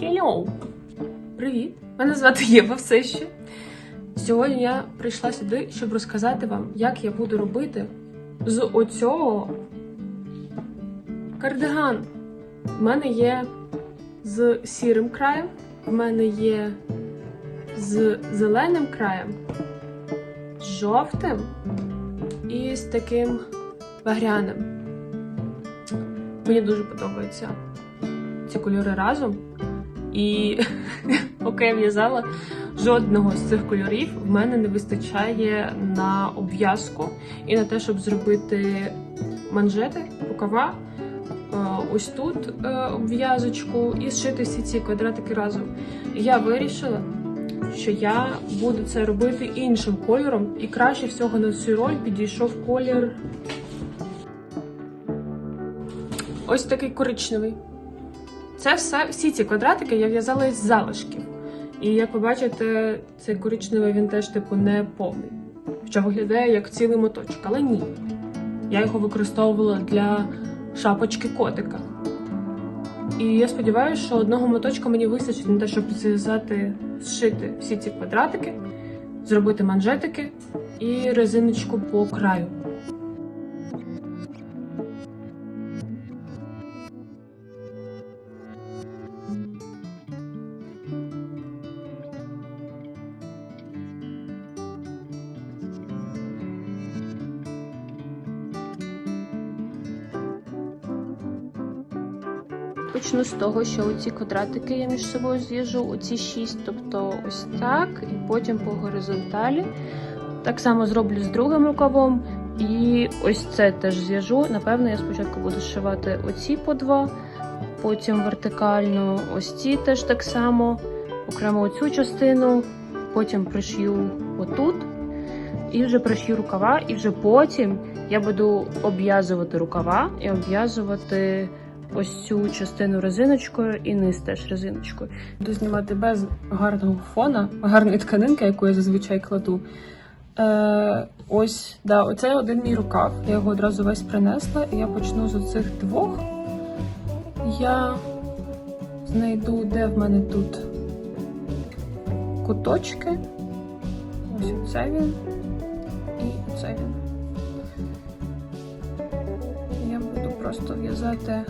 Hello! Привіт! Мене звати Єва все ще. Сьогодні я прийшла сюди, щоб розказати вам, як я буду робити з оцього кардиган. В мене є з сірим краєм, в мене є з зеленим краєм, з жовтим і з таким багряним. Мені дуже подобаються ці кольори разом. І поки я в'язала жодного з цих кольорів, в мене не вистачає на обв'язку і на те, щоб зробити манжети, рукава. е, Ось тут е, обв'язочку і зшити всі ці квадратики разом. Я вирішила, що я буду це робити іншим кольором, і краще всього на цю роль підійшов колір. Ось такий коричневий. Це все, всі ці квадратики я в'язала із залишків. І як ви бачите, цей коричневий він теж типу не повний. Що виглядає як цілий моточок, але ні. Я його використовувала для шапочки котика. І я сподіваюся, що одного моточка мені вистачить на те, щоб зв'язати, зшити всі ці квадратики, зробити манжетики і резиночку по краю. Почну з того, що оці квадратики я між собою зв'яжу, оці шість, тобто ось так, і потім по горизонталі. Так само зроблю з другим рукавом. І ось це теж зв'яжу. Напевно, я спочатку буду зшивати оці по два, потім вертикально ось ці теж так само, окремо оцю частину, потім пришью отут, і вже пришью рукава, і вже потім я буду обв'язувати рукава і обв'язувати ось цю частину резиночкою і низ теж резиночкою. Буду знімати без гарного фона, гарної тканинки, яку я зазвичай кладу. Е, ось, да, оце один мій рукав. Я його одразу весь принесла, і я почну з оцих двох. Я знайду, де в мене тут куточки. Ось оце він. І оце він. Я буду просто в'язати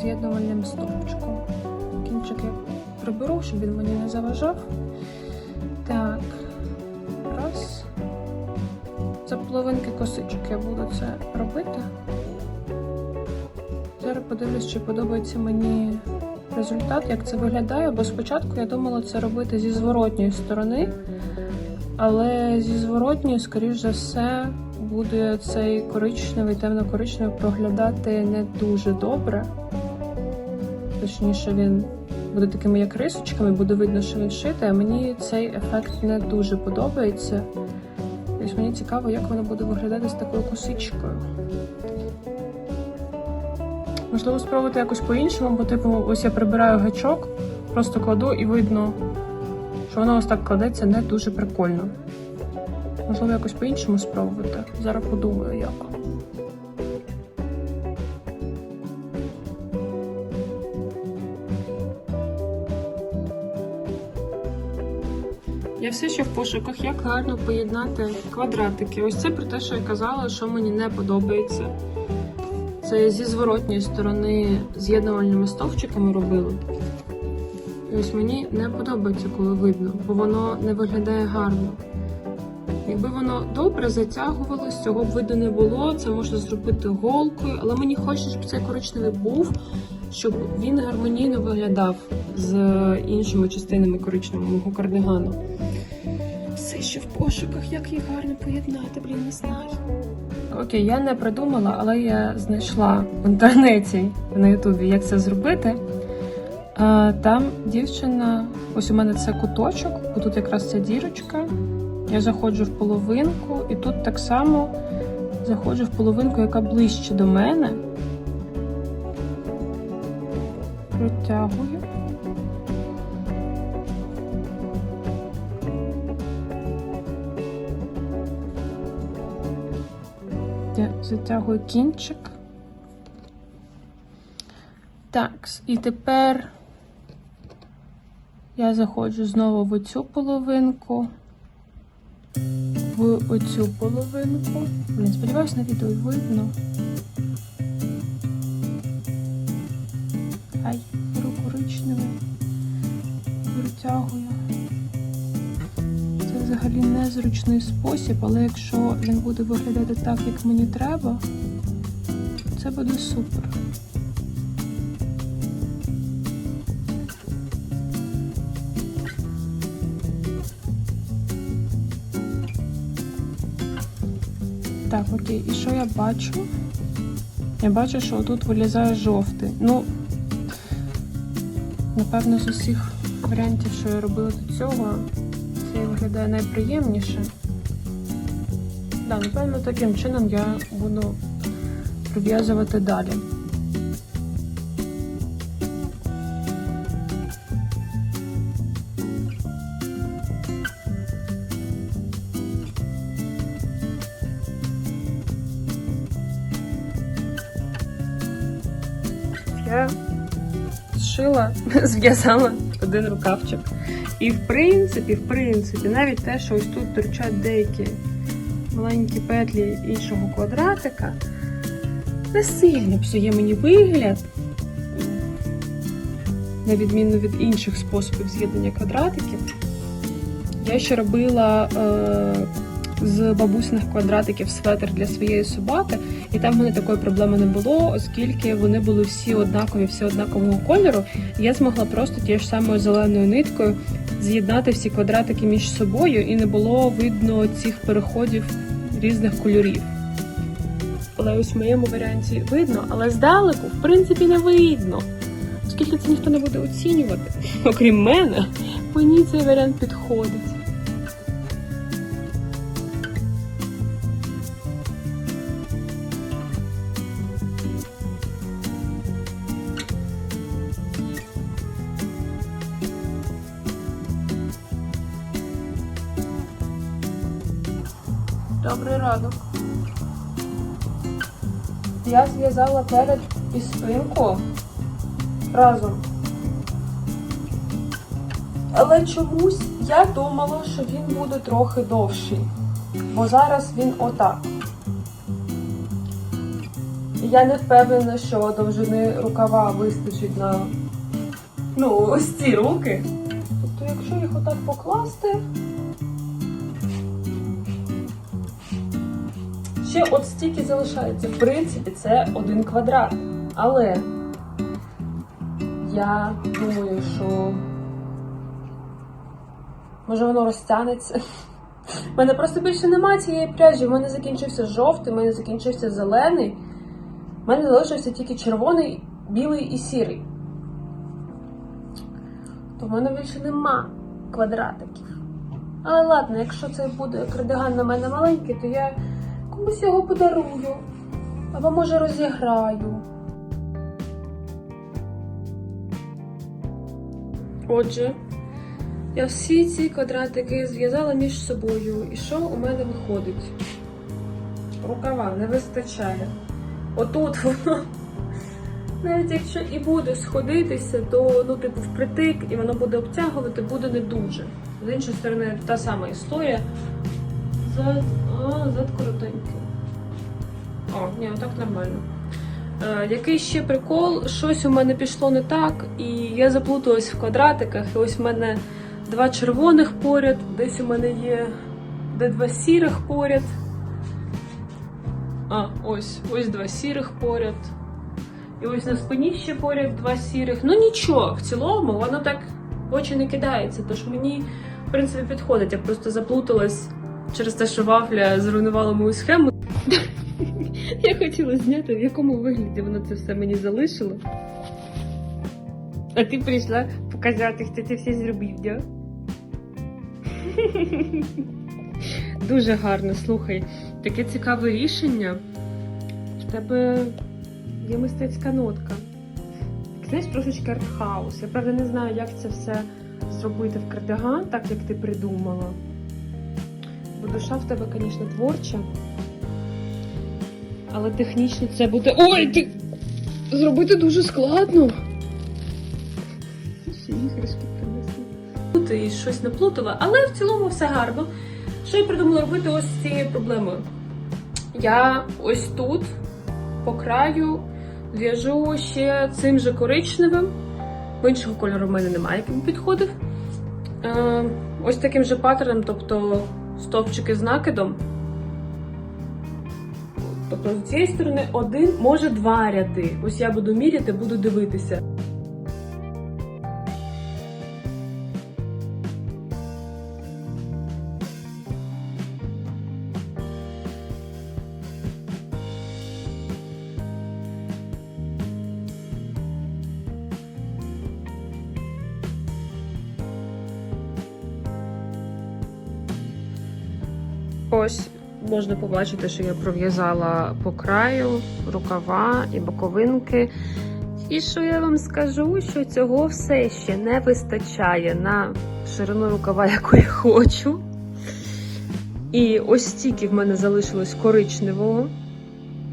з'єднувальним стовпчиком. Кінчик я приберу, щоб він мені не заважав. Так, раз. За половинки косичок я буду це робити. Зараз подивлюсь, чи подобається мені результат, як це виглядає, бо спочатку я думала це робити зі зворотньої сторони, але зі зворотньої, скоріш за все, буде цей коричневий, темно-коричневий проглядати не дуже добре. Точніше, він буде такими як рисочками, буде видно, що він шитий, а мені цей ефект не дуже подобається. Тобто мені цікаво, як воно буде виглядати з такою косичкою. Можливо, спробувати якось по-іншому, бо типу, ось я прибираю гачок, просто кладу і видно, що воно ось так кладеться не дуже прикольно. Можливо, якось по-іншому спробувати. Зараз подумаю, як. Я все ще в пошуках, як гарно поєднати квадратики. Ось це про те, що я казала, що мені не подобається. Це зі зворотньої сторони з'єднувальними стовпчиками робили. І ось мені не подобається, коли видно, бо воно не виглядає гарно. Якби воно добре затягувалось, цього б видно не було. Це можна зробити голкою, але мені хочеться, щоб цей коричневий був, щоб він гармонійно виглядав з іншими частинами коричневого мого кардигану. Все ще в пошуках, як їх гарно поєднати, блін, не знаю. Окей, я не придумала, але я знайшла в інтернеті на Ютубі, як це зробити. Там дівчина, ось у мене це куточок, бо тут якраз ця дірочка. Я заходжу в половинку, і тут так само заходжу в половинку, яка ближче до мене. Протягую. Я затягую кінчик. Так, і тепер Я заходжу знову в оцю половинку, в оцю половинку. Блін, сподіваюсь, на відео видно. Ай, беру коричневий, протягую. Це взагалі незручний спосіб, але якщо він буде виглядати так, як мені треба, це буде супер. Так, окей, і що я бачу? Я бачу, що тут вилізає жовтий. Ну, напевно, з усіх варіантів, що я робила до цього, це виглядає найприємніше. Да, напевно, таким чином я буду прив'язувати далі. Я зшила, зв'язала один рукавчик. І в принципі, в принципі, навіть те, що ось тут торчать деякі маленькі петлі іншого квадратика, не сильно псує мені вигляд, на відміну від інших способів з'єднання квадратиків. Я ще робила е, з бабусиних квадратиків светр для своєї собаки, і там в мене такої проблеми не було, оскільки вони були всі однакові, всі однакового кольору. Я змогла просто тією ж самою зеленою ниткою з'єднати всі квадратики між собою, і не було видно цих переходів різних кольорів. Але ось в моєму варіанті видно, але здалеку, в принципі, не видно. Оскільки це ніхто не буде оцінювати, окрім мене, мені цей варіант підходить. Добрий ранок. Я зв'язала перед і спинку разом. Але чомусь я думала, що він буде трохи довший. Бо зараз він отак. Я не впевнена, що довжини рукава вистачить на ну, ось ці руки. Тобто, якщо їх отак покласти. Ще от стільки залишається. В принципі, це один квадрат. Але я думаю, що може воно розтягнеться. У мене просто більше немає цієї пряжі. У мене закінчився жовтий, у мене закінчився зелений. У мене залишився тільки червоний, білий і сірий. То в мене більше нема квадратиків. Але ладно, якщо це буде кардиган на мене маленький, то я комусь його подарую. Або може розіграю. Отже, я всі ці квадратики зв'язала між собою. І що у мене виходить? Рукава не вистачає. Отут воно. Навіть якщо і буде сходитися, то ну, типу, впритик, і воно буде обтягувати, буде не дуже. З іншої сторони, та сама історія. Зад, зад коротенький. О, ні, так нормально. Е, який ще прикол? Щось у мене пішло не так, і я заплуталась в квадратиках. І ось в мене два червоних поряд, десь у мене є де два сірих поряд. А, ось, ось два сірих поряд. І ось на спині ще поряд два сірих. Ну нічого, в цілому воно так в очі не кидається. Тож мені, в принципі, підходить. Я просто заплуталась через те, що вафля зруйнувала мою схему. Я хотіла зняти, в якому вигляді воно це все мені залишило. А ти прийшла показати, хто це все зробив, да? Дуже гарно, слухай. Таке цікаве рішення. В тебе є мистецька нотка. Знаєш, трошечки артхаус. Я правда не знаю, як це все зробити в кардиган, так як ти придумала. Бо душа в тебе, звісно, творча. Але технічно це буде. Ой, ти! Зробити дуже складно. Ще іграшки принесли. тут і щось наплутала, але в цілому все гарно. Що я придумала робити ось з цією проблемою? Я ось тут по краю в'яжу ще цим же коричневим, бо іншого кольору в мене немає, який підходив. Е, ось таким же паттерном, тобто стовпчики з накидом. Тобто з цієї сторони один, може два ряди. Ось я буду міряти, буду дивитися. Ось можна побачити, що я пров'язала по краю рукава і боковинки. І що я вам скажу, що цього все ще не вистачає на ширину рукава, яку я хочу. І ось стільки в мене залишилось коричневого.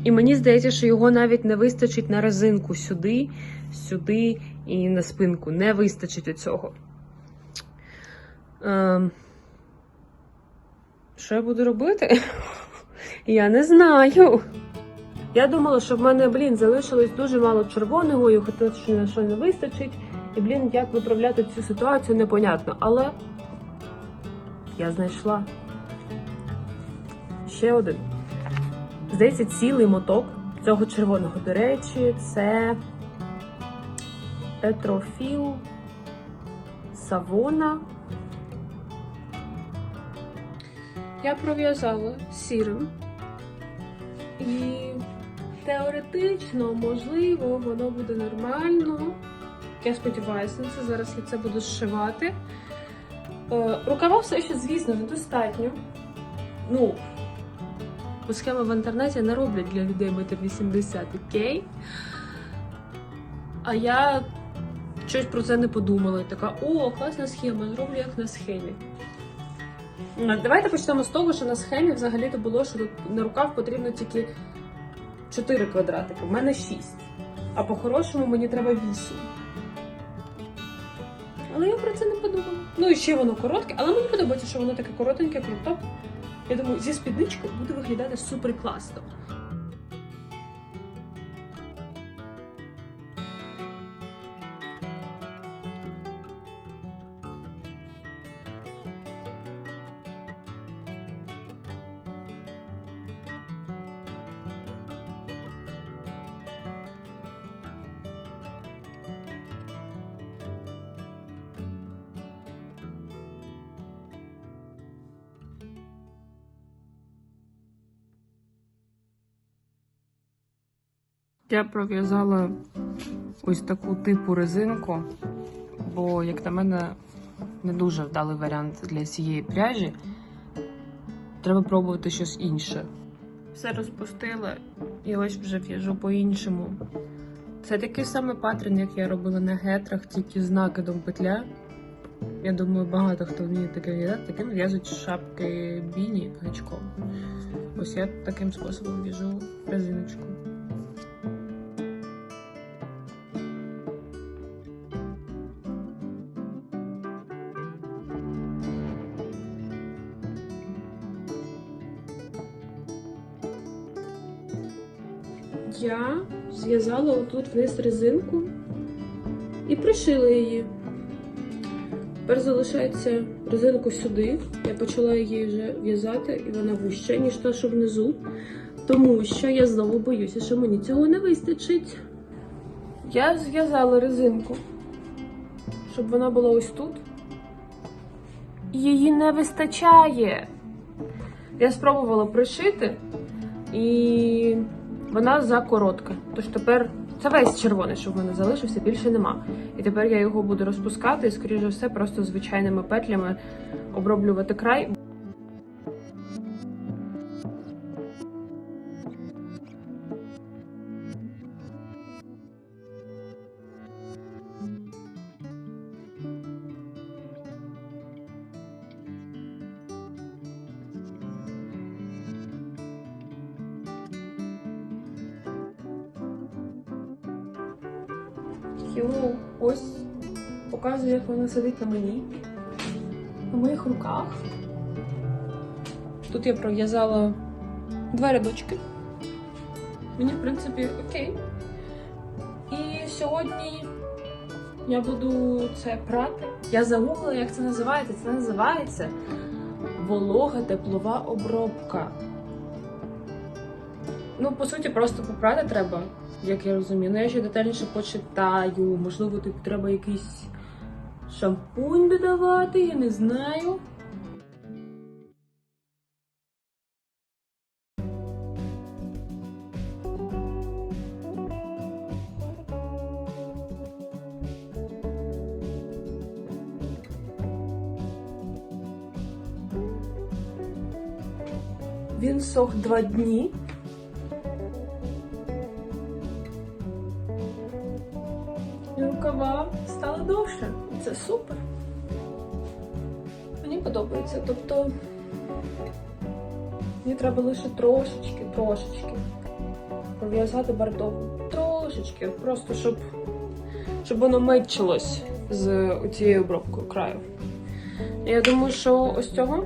І мені здається, що його навіть не вистачить на резинку сюди, сюди і на спинку. Не вистачить цього. Ем... Що я буду робити? Я не знаю. Я думала, що в мене, блін, залишилось дуже мало червоного, і хотіла, що на що не вистачить. І, блін, як виправляти цю ситуацію, непонятно. Але я знайшла ще один. Здається, цілий моток цього червоного. До речі, це Петрофіл Савона. Я пров'язала сірим. І теоретично, можливо, воно буде нормально. Я сподіваюся на це. Зараз я це буду зшивати. Е, рукава все ще, звісно, недостатньо. Ну, бо схеми в інтернеті не роблять для людей метр 80, окей? А я щось про це не подумала. Така, о, класна схема, зроблю як на схемі. Давайте почнемо з того, що на схемі взагалі-то було, що тут на рукав потрібно тільки 4 квадратики. У мене 6. А по-хорошому мені треба 8. Але я про це не подумала. Ну і ще воно коротке, але мені подобається, що воно таке коротеньке, круто. Я думаю, зі спідничкою буде виглядати супер класно. Я пров'язала ось таку типу резинку, бо, як на мене, не дуже вдалий варіант для цієї пряжі. Треба пробувати щось інше. Все розпустила і ось вже в'яжу по-іншому. Це такий самий паттерн, як я робила на гетрах, тільки з накидом петля. Я думаю, багато хто вміє таке в'язати, таким в'язують шапки біні гачком. Ось я таким способом в'яжу резиночку. Я зв'язала отут вниз резинку і пришила її. Тепер залишається резинку сюди. Я почала її вже в'язати, і вона вища, ніж та, що внизу. Тому що я знову боюся, що мені цього не вистачить. Я зв'язала резинку, щоб вона була ось тут. Її не вистачає. Я спробувала пришити, і вона закоротка. Тож тепер це весь червоний, що в мене залишився, більше нема. І тепер я його буду розпускати і, скоріш за все, просто звичайними петлями оброблювати край. Показую, як воно сидить на мені. у моїх руках. Тут я пров'язала два рядочки. Мені, в принципі, окей. І сьогодні я буду це прати. Я загуглила, як це називається. Це називається волога теплова обробка. Ну, по суті, просто попрати треба, як я розумію. Ну, я ще детальніше почитаю. Можливо, тут треба якийсь шампунь додавати, я не знаю. Він сох два дні. Супер. Мені подобається. Тобто мені треба лише трошечки, трошечки пров'язати бордову. Трошечки, просто щоб, щоб воно мечилось з цією обробкою краю. Я думаю, що ось цього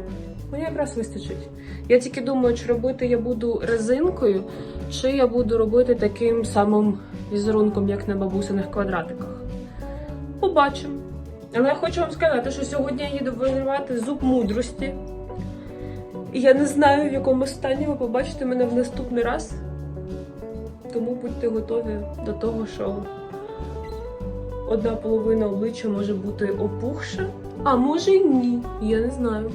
мені якраз вистачить. Я тільки думаю, чи робити я буду резинкою, чи я буду робити таким самим візерунком, як на бабусиних квадратиках. Побачимо. Але я хочу вам сказати, що сьогодні я їду виривати зуб мудрості. І я не знаю, в якому стані ви побачите мене в наступний раз. Тому будьте готові до того, що одна половина обличчя може бути опухша, а може й ні. Я не знаю.